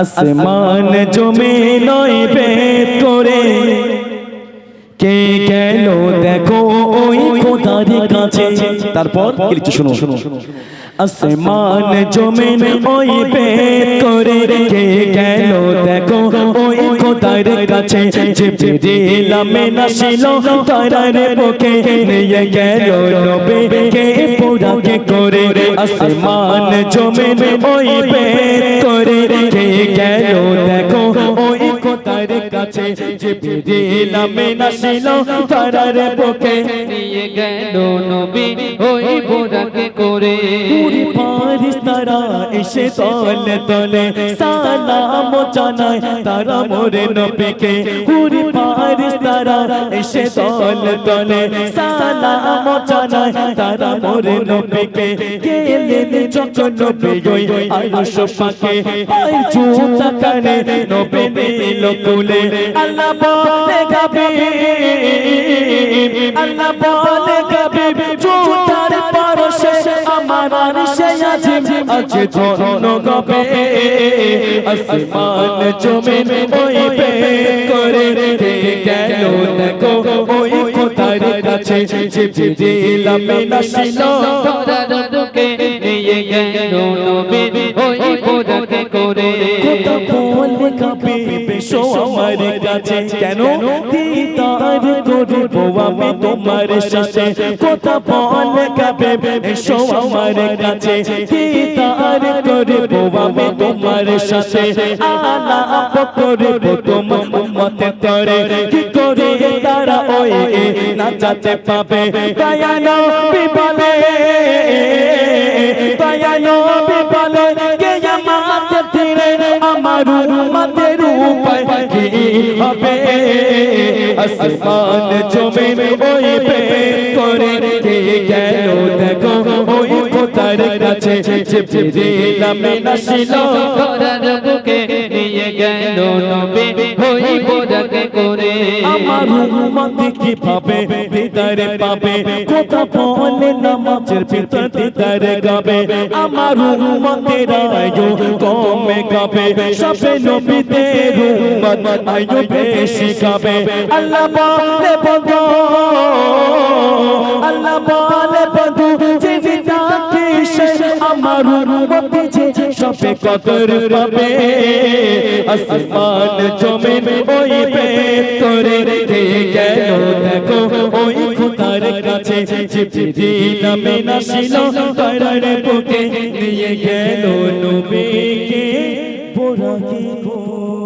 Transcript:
আসমান জমে নয় বেদ করে। কে গেল দেখো ওই খোদার কাছে? তারপর কি লিখছে শুনো শুনো আসমান জমে ওই বেদ করে। কে গেল দেখো ওই খোদার কাছে? যে বেরিলামে নাসিল তারার বুকে, নিয়ে গেল নবে কে পোড়াকে করে। আসমান জমে ওই কাছে যে বেরিলামে নাসিল তারার বুকে নিয়ে গেল নবী ওই বোরাকে করে। পুরি পারিস তারা এসে তলে তলে সালাম জানায় তারা মোরে নবীকে। পুরি পারিস তারা এসে তলে তলে সালাম জানায় তারা মোরে নবীকে। গেলেন যখন নবী ওই আরশ পাকে। পাই জুতা কানে নবী নীল কুলে আল্লাহ বলে গাবে, আল্লাহ বলে গাবে, জুতার পরশে আমার আরশে আজিম, আজ ধন্য গবে। আসমান জমে ওই বে করে গেল। দেখো ওই খোদার কাছে যে দিলাম নাসিল ধরার বুকে নিয়ে গেল নবী ওই বোরাকে করে কথা বলে কাবে বেশো আমার কাছে। কেন দিদার করব আমি তোমার সাথে? কথা বলে কাবে বেশো আমার কাছে। দিদার করব আমি তোমার সাথে আলাপ করব তোমার উম্মতে তরে কি করে তারা ওই না যাতে পাবে? দয়ানো বিবলে দয়ানো বিবলে কে আমার ধীরে আমার উম্মতের উপায় কি হবে? আসমান জমে ওই যে দিলাম নাসিল। ধরার বুকে নিয়ে গেল নবী ওই বোরাকে করে। আমার উম্মত কীভাবে দিদারে পাবে? কথা বলে নামাজের ভিতর দিদারে গাবে? আমার উম্মতের আয়ু কমে গাবে। সবে নবীদের উম্মত আয়ু বেশি গাবে। আল্লাহ বলে আল্লাহ বলে আমার উম্মত যে সবে কদর পাবে, আসমান জমে ওই করে রে গেল। দেখো, ওই খুদার কাছে চিঠি নামে নাসিল, তারার বুকে নিয়ে গেল নবীকে। পোড়াকে করে